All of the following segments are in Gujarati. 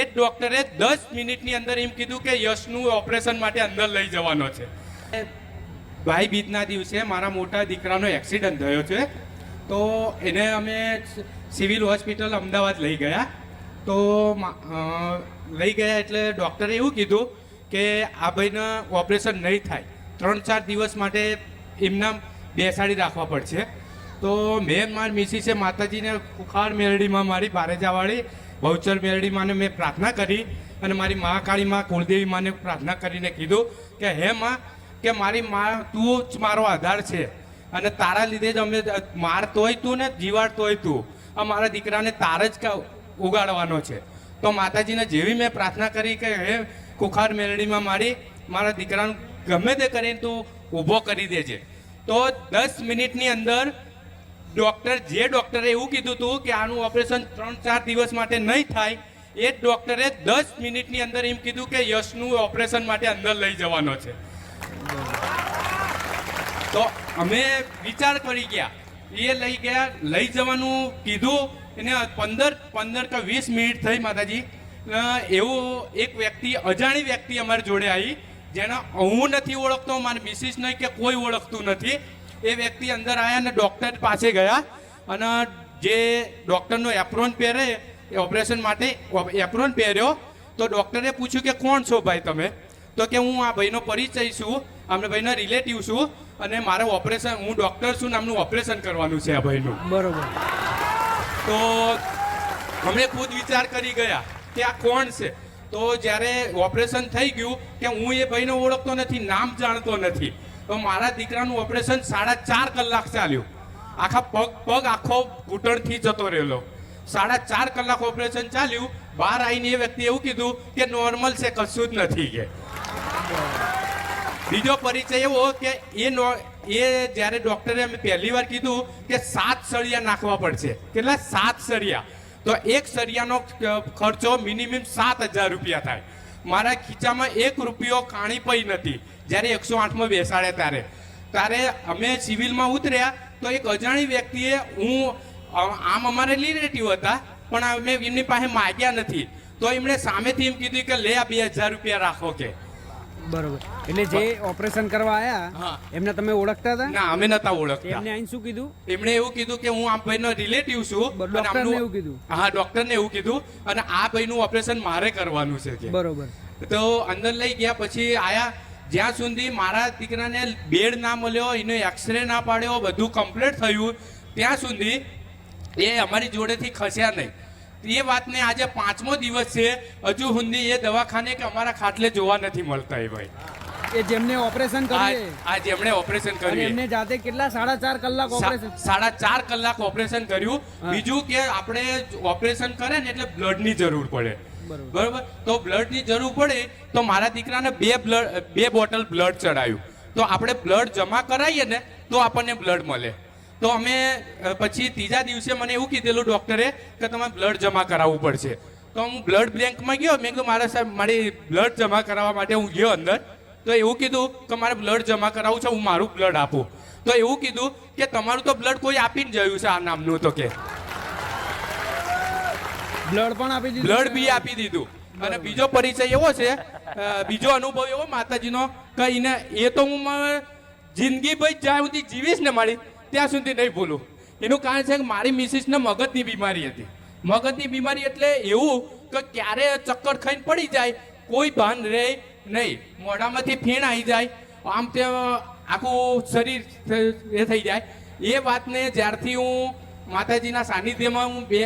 એ ડૉક્ટરે દસ મિનિટની અંદર એમ કીધું કે યશનું ઓપરેશન માટે અંદર લઈ જવાનો છે. ભાઈ બીજના દિવસે મારા મોટા દીકરાનો એક્સિડન્ટ થયો છે. તો એને અમે સિવિલ હોસ્પિટલ અમદાવાદ લઈ ગયા. તો લઈ ગયા એટલે ડૉક્ટરે એવું કીધું કે આ ભાઈને ઓપરેશન નહીં થાય. ત્રણ ચાર દિવસ માટે એમના બેસાડી રાખવા પડશે. તો મેં માર મિસિસે માતાજીને ખુખાર મેરડીમાં મારી બારેજાવાળી બેરડી માને મેં પ્રાર્થના કરી અને મારી મહાકાળી માં કુળદેવી માને પ્રાર્થના કરીને કીધું કે, હે માં, કે મારી માં, તું જ મારો આધાર છે અને તારા લીધે જ અમે માર તોય તું ને જીવાડ તોય તું. આ મારા દીકરાને તાર જ ઉગાડવાનો છે. તો માતાજીને જેવી મેં પ્રાર્થના કરી કે, હે કુખાર મેરડીમાં મારી, મારા દીકરાનું ગમે તે કરીને તું ઊભો કરી દેજે. તો દસ મિનિટની અંદર ડૉક્ટર જે ડૉક્ટરે એવું કીધું હતું કે આનું ઓપરેશન ત્રણ ચાર દિવસ માટે નહીં થાય, એ જ ડૉક્ટરે દસ મિનિટની અંદર એમ કીધું કે યશનું ઓપરેશન માટે અંદર લઈ જવાનો છે. તો અમે વિચાર કરી ગયા. એ લઈ ગયા, લઈ જવાનું કીધું, એને પંદર પંદર કે વીસ મિનિટ થઈ માતાજી. એવો એક વ્યક્તિ, અજાણી વ્યક્તિ અમારી જોડે આવી, જેને હું નથી ઓળખતો, મારી મિસિસ નહીં કે કોઈ ઓળખતું નથી. એ વ્યક્તિ અંદર આવ્યા અને ડૉક્ટર પાસે ગયા અને જે ડૉક્ટરનો એપ્રોન પહેરે એ ઓપરેશન માટે એપ્રોન પહેર્યો. તો ડૉક્ટરે પૂછ્યું કે કોણ છો ભાઈ તમે? તો કે હું આ ભાઈનો પરિચય છું અમને ભાઈના રિલેટિવ છું અને મારે ઓપરેશન હું ડૉક્ટર છું નામનું ઓપરેશન કરવાનું છે આ ભાઈનું. બરોબર. તો અમે ખુદ વિચાર કરી ગયા કે આ કોણ છે? તો જ્યારે ઓપરેશન થઈ ગયું કે હું એ ભાઈને ઓળખતો નથી નામ જાણતો નથી તો મારા દીકરાનું ઓપરેશન સાડા ચાર કલાક ચાલ્યું. આખા પગ પગ આખો ઘૂંટણથી જતો રહેલો. સાડા ચાર કલાક ઓપરેશન ચાલ્યું. બહાર આવીને એ વ્યક્તિ એવું કીધું કે નોર્મલ છે, કશું જ નથી કે. બીજો પરિચય એવો કે એ નો, એ જ્યારે ડૉક્ટરે અમે પહેલી વાર કીધું કે સાત સળિયા નાખવા પડશે. કેટલા? સાત સળિયા. તો એક સળિયાનો ખર્ચો મિનિમમ સાત હજાર રૂપિયા થાય. મારા ખીચામાં એક રૂપિયો કાણી પઈ નથી. જ્યારે એકસો આઠમાં બેસાડે ત્યારે. ત્યારે અમે સિવિલમાં ઉતર્યા તો એક અજાણી વ્યક્તિએ હું આમ અમારે રિલેટિવ હતા, પણ અમે એમની પાસે માગ્યા નથી. તો એમણે સામેથી એમ કીધું કે, લે બે હજાર રૂપિયા રાખો કે. બરોબર. એટલે જે ઓપરેશન કરવા આયા એમને તમે ઓળખતા હતા? ના અમે નતા ઓળખતા. એમને આઈને શું કીધું? એમણે એવું કીધું કે હું આ ભાઈનો રિલેટિવ છું અને એવું કીધું? હા ડોક્ટરને એવું કીધું અને આ ભાઈનું ઓપરેશન મારે કરવાનું છે બરોબર. તો અંદર લઈ ગયા પછી આયા જ્યાં સુધી મારા દીકરાને બેડ ના મળ્યો એનો એક્સરે ના પાડ્યો બધું કમ્પ્લીટ થયું ત્યાં સુધી એ અમારી જોડેથી ખસ્યા નહીં. એ વાતને આજે પાંચમો દિવસ છે. હજુ સુધી એ દવાખાને કે અમારા ખાટલે જોવા નથી મળતા એ ભાઈ. એ જેમને ઓપરેશન કર્યું આ જેમણે ઓપરેશન કર્યું એમને જાતે કેટલા? સાડા ચાર કલાક ઓપરેશન. સાડા ચાર કલાક ઓપરેશન કર્યું. બીજું કે આપણે ઓપરેશન કરે ને એટલે બ્લડની જરૂર પડે. બરોબર. બરોબર? તો બ્લડની જરૂર પડે તો મારા દીકરાને બે બ્લડ બે બોટલ બ્લડ ચડાયું. તો આપણે બ્લડ જમા કરાવીએ ને તો આપણને બ્લડ મળે. તો અમે પછી ત્રીજા દિવસે મને એવું કીધેલું ડૉક્ટરે કે તમારે બ્લડ જમા કરાવવું પડશે. તો હું બ્લડ બેંકમાં ગયો મેં કીધું મારા સાહેબ મારી બ્લડ જમા કરાવવા માટે હું ગયો અંદર. તો એવું કીધું કે મારે બ્લડ જમા કરાવવું છે હું મારું બ્લડ આપું. તો એવું કીધું કે તમારું તો બ્લડ કોઈ આપીને જયું છે આ નામનું તો કે. બ્લડ પણ આપી દીધું? બ્લડ બી આપી દીધું. અને બીજો પરિચય એવો છે બીજો અનુભવ એવો માતાજીનો કે એને એ તો હું જિંદગી ભાઈ જ્યાં સુધી જીવીશ ને મારી ત્યાં સુધી નહીં ભૂલું. એનું કારણ છે કે મારી મિસિસને મગજની બીમારી હતી. મગજની બીમારી એટલે એવું કે ક્યારે ચક્કર ખાઈને પડી જાય, કોઈ ભાન રહે નહીં. મોઢામાંથી ફીણ આવી જાય, આમ તે આખું શરીર એ થઈ જાય. એ વાતને જ્યારથી હું માતાજીના સાનિધ્યમાં હું બે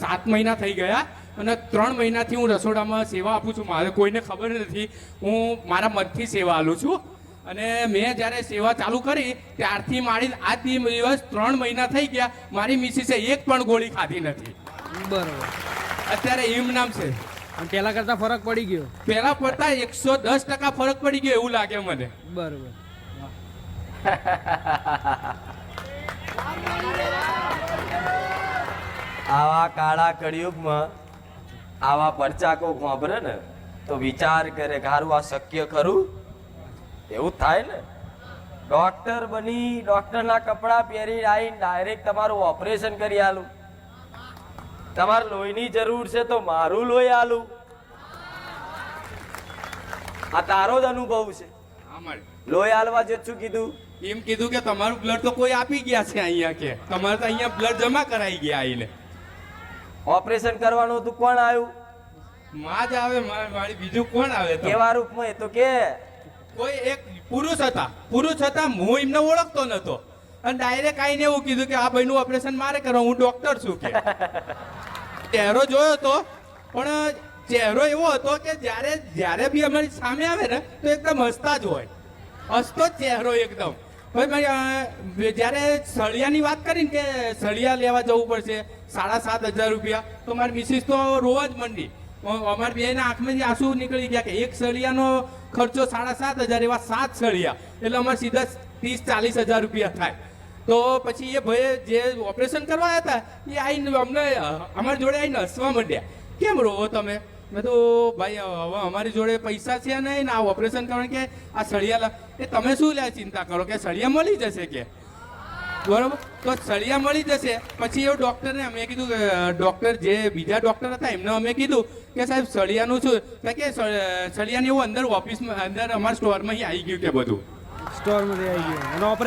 સાત મહિના થઈ ગયા અને ત્રણ મહિનાથી હું રસોડામાં સેવા આપું છું. મારે કોઈને ખબર નથી. હું મારા મનથી સેવા આલું છું. અને મેં જ્યારે સેવા ચાલુ કરી ત્યારથી મારી આજ દિવસ ત્રણ મહિના થઈ ગયા મારી મિસિસે એક પણ ગોળી ખાધી નથી. બરોબર. અત્યારે એમ નામ છે. અને પેલા કરતા ફરક પડી ગયો. પેલા પડતા એકસો દસ ટકા ફરક પડી ગયો એવું લાગે મને. બરોબર. આવા કાળા કળિયુગમાં આવા પરચા કોક વાપરે ને તો વિચાર કરે કે હારું આ શક્ય ખરું? એવું થાય ને? ડોક્ટર બની ડોક્ટરના કપડાં પહેરી આવીને ડાયરેક્ટ તમારું ઓપરેશન કરી આલું. તમારે લોહીની જરૂર છે તો મારું લોહી આલું. આ તારો જ અનુભવ છે. લોહી હાલવા જે શું કીધું. એમ કીધું કે તમારું બ્લડ તો કોઈ આપી ગયા છે અહીંયા કે. તમારે તો અહીંયા બ્લડ જમા કરાઈ ગયા આઈને ઓપરેશન કરવાનું હતું કોણ આવ્યું? માં જ આવે મારી બીજું કોણ આવે કેવા રૂપમાં? એ તો કે કોઈ એક પુરુષ હતા. પુરુષ હતા, હું એમને ઓળખતો નતો. અને ડાયરેક્ટ આઈને એવું કીધું કે, આ ભાઈનું ઓપરેશન મારે કરવા, હું ડોક્ટર છું, કે. ચહેરો જોયો તો, પણ ચહેરો એવો હતો કે જ્યારે જ્યારે બી અમારી સામે આવે ને, તો એકદમ હસતા જ હોય. હસતો જ ચહેરો એકદમ. ભાઈ જ્યારે સળિયાની વાત કરીને કે સળિયા લેવા જવું પડશે, સાડા સાત હજાર રૂપિયા, તો મારી મિસિસ તો રોવા જ મંડી. અ- બે ના આંખમાંથી આંસુ નીકળી ગયા કે એક સળિયાનો ખર્ચો સાડા સાત હજાર એવા સાત સળિયા. એટલે અમારે સીધા ત્રીસ ચાલીસ હજાર રૂપિયા થાય. તો પછી એ ભાઈ જે ઓપરેશન કરવા હતા એ આવીને અમને અમારી જોડે આવીને હસવા માંડ્યા. કેમ રોવો તમે? મેં તો, ભાઈ હવે અમારી જોડે પૈસા છે નહીં ને આ ઓપરેશન કરવાનું કે આ સળિયા એ તમે શું લે ચિંતા કરો કે સળિયા મળી જશે કે? બરોબર. તો સળિયા મળી જશે. પછી એવું ડોક્ટરને અમે કીધું ડોક્ટર જે બીજા ડોક્ટર હતા, એમને અમે કીધું કે, સાહેબ, સળિયાનું શું? કે સળિયાની એવું અંદર ઓફિસમાં અંદર અમારા સ્ટોરમાં આવી ગયું કે બધું. સ્ટોરમાં આવી ગયો.